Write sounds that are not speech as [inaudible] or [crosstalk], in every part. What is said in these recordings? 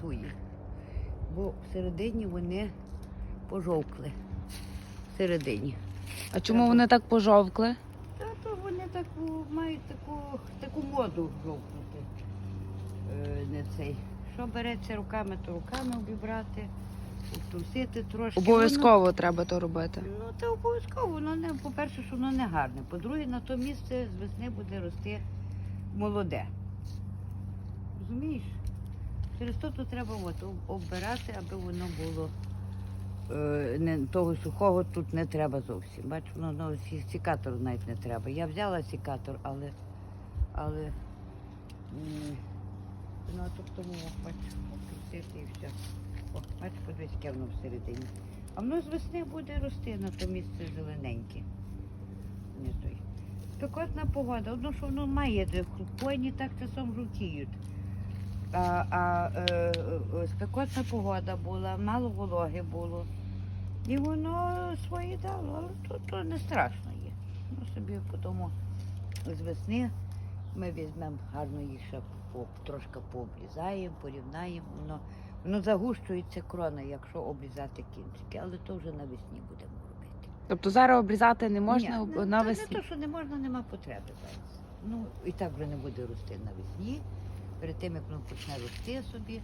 туї. Бо всередині вони пожовкли. Всередині. А чому вони так пожовкли? Та то вони таку мають таку, таку моду жовкнути. Е, не цей. Що береться руками, то руками обібрати, обтрусити трошки. Обов'язково треба то робити. Ну, це обов'язково. Воно не, по-перше, що воно не гарне. По-друге, на то місце з весни буде рости молоде. Розумієш? Через то тут треба от, оббирати, аби воно було. Е, не, того сухого тут не треба зовсім. Бачиш, воно ну, сікатор навіть не треба. Я взяла сікатор, але. але ну, а тут тому бачиш, обкрутити і все. О, бачиш, подивись, яке воно всередині. А воно з весни буде рости на то місце зелененьке. Не той. Спекотна погода. Одно, що воно має де хлопойні, так часом жовтіють. А, а е, е, спекотна погода була, мало вологи було. І воно своє дало, але то, то не страшно є. Ну собі потім з весни ми візьмемо гарно їх ще по, трошки пообрізаємо, порівнаємо. Воно, воно загущується крона, якщо обрізати кінчики, але то вже навесні будемо робити. Тобто зараз обрізати не можна Ні, ну, навесні. Та не то, що не можна, нема потреби зараз. Ну, і так вже не буде рости навесні. Перед тим, як воно почне рости собі,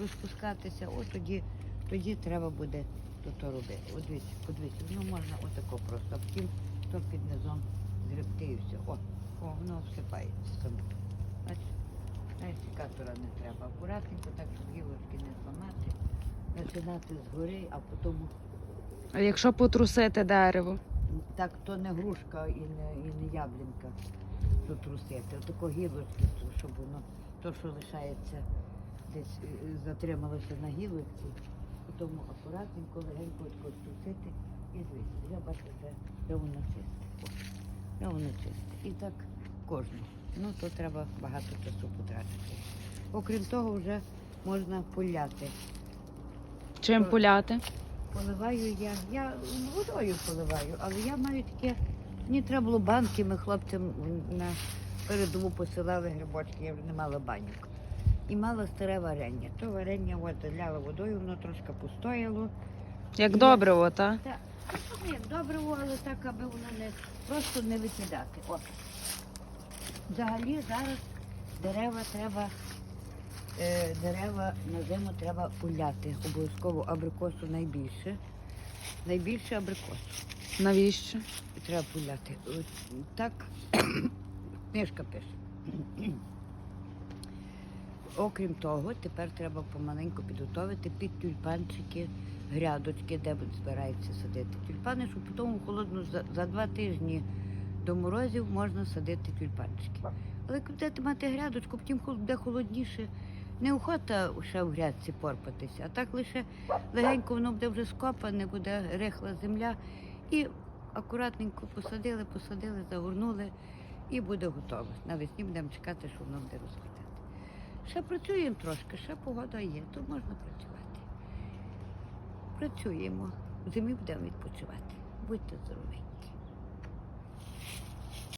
розпускатися, от тоді, тоді треба буде то, то робити. От дивіться, подивіться, воно можна отако просто, а потім то під низом згребти і все. О, о, воно всипається саме. Навіть секатора не треба. Акуратненько, так, щоб гілочки не зламати, починати згори, а потім А якщо потрусити дерево? так то не грушка і не, і не яблінка тут трусити. Отако гілочки, щоб воно, то, що лишається десь е, е, затрималося на гілочці, потім акуратненько, легенько трусити і вже бачите, вже, вже воно чисте. Вже воно чисте. І так кожне. Ну то треба багато часу потратити. Окрім того, вже можна поляти. Чим Що? поляти? Поливаю я. Я водою поливаю, але я маю таке. Мені треба було банки, ми хлопцям на передову посилали грибочки, я вже не мала баньок. І мала старе варення. То варення от заляла водою, воно трошки постояло. Як Є. добриво, та? Та, ну, як добре, але так, аби воно не просто не викидати. О. Взагалі зараз дерева треба, е, дерева на зиму треба уляти. Обов'язково абрикосу найбільше. Найбільше абрикосу. Навіщо? Треба пуляти. От Так [coughs] книжка пише. [coughs] Окрім того, тепер треба помаленьку підготовити під тюльпанчики грядочки, де будуть збираються садити тюльпани, щоб потім у холодну за, за два тижні до морозів можна садити тюльпанчики. Але будете мати грядочку, потім буде холодніше. Неохота ще в грядці порпатися, а так лише легенько воно буде вже скопане, буде рихла земля. І акуратненько посадили, посадили, загорнули і буде готово. Навесні будемо чекати, що воно буде розквітати. Ще працюємо трошки, ще погода є, то можна працювати. Працюємо. В зимі будемо відпочивати. Будьте здоровенькі.